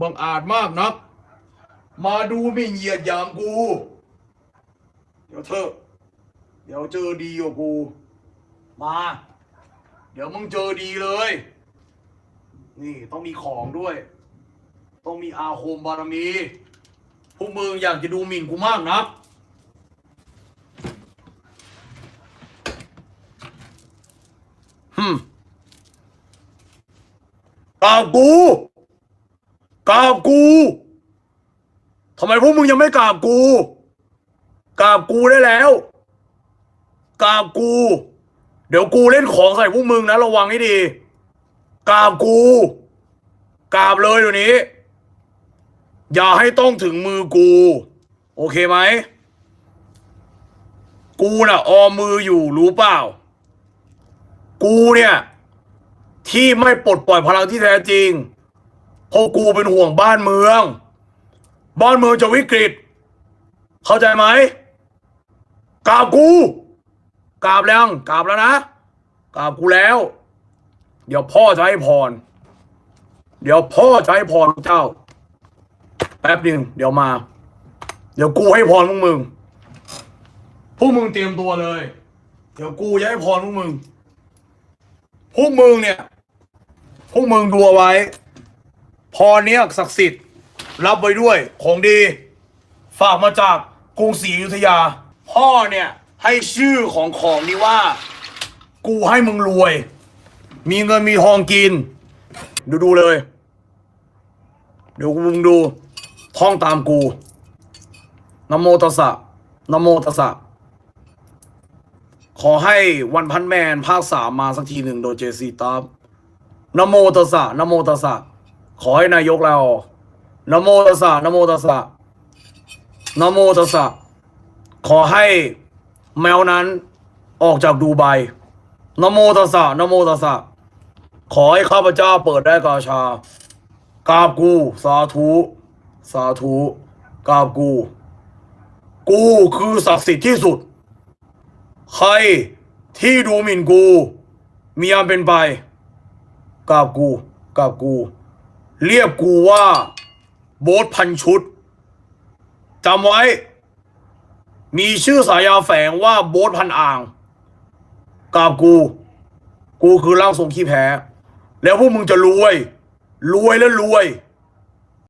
บังอาจมากนัก มาดูหมิ่นเหยียดยามกู เดี๋ยวเธอ เดี๋ยวเจอดีกว่ากู มา เดี๋ยวมึงเจอดีเลย นี่ต้องมีของด้วย ต้องมีอาคมบารมีพวกมึงอยากจะดูหมิ่นกูมากนักฮึมกรากู กราบกูทำไมพวกมึงยังไม่กราบกูกราบกูได้แล้วกราบกู เดี๋ยวกูเล่นของใส่พวกมึงนะระวังให้ดีกราบกูกราบเลยเดี๋ยวนี้ อย่าให้ต้องถึงมือกู โอเคไหม กูน่ะ ออมมืออยู่รู้เปล่า กูเนี่ย ที่ไม่ปลดปล่อยพลังที่แท้จริง พราะกูเป็นห่วงบ้านเมือง บ้านเมืองจะวิกฤต เข้าใจไหมกราบกูกราบแล้วกราบแล้วนะกราบกูแล้ว เดี๋ยวพ่อจะให้พร เดี๋ยวพ่อจะให้พรเจ้า แป๊บหนึ่งเดี๋ยวมา เดี๋ยวกูให้พรพวกมึงพวกมึงเตรียมตัวเลย เดี๋ยวกูจะให้พรพวกมึงพวกมึงเนี่ยพวกมึงดูเอาไว้ พรเนี้ยศักดิ์สิทธิ์ รับไว้ด้วยของดี ฝากมาจากกรุงศรีอยุธยา พ่อเนี่ยให้ชื่อของของนี้ว่า กูให้มึงรวย มีเงินมีทองกิน ดูดูเลย เดี๋ยวมึงดู ท่องตามกูนโมตัสสะนโมตัสสะขอให้วันพันแมนภาคสามมาสักทีหนึ่งโดยเจซีตามนโมตัสสะนโมตัสสะ ขอให้นายกเรานโมตัสสะนโมตัสสะนโมตัสสะขอให้แมวนั้นออกจากดูไบนโมตัสสะนโมตัสสะขอให้ข้าพเจ้าเปิดได้กาชากาบกู สาธุ สาธุกาบกู กูคือศักดิ์สิทธิ์ที่สุด ใครที่ดูหมิ่นกู มีอันเป็นไปกาบกูกาบกู เรียกกูว่าโบสพันชุดจำไว้ มีชื่อสายาแฝงว่าโบสพันอ่างกราบกู กูคือร่างทรงขี้แพ้ แล้วพวกมึงจะรวย รวยและรวย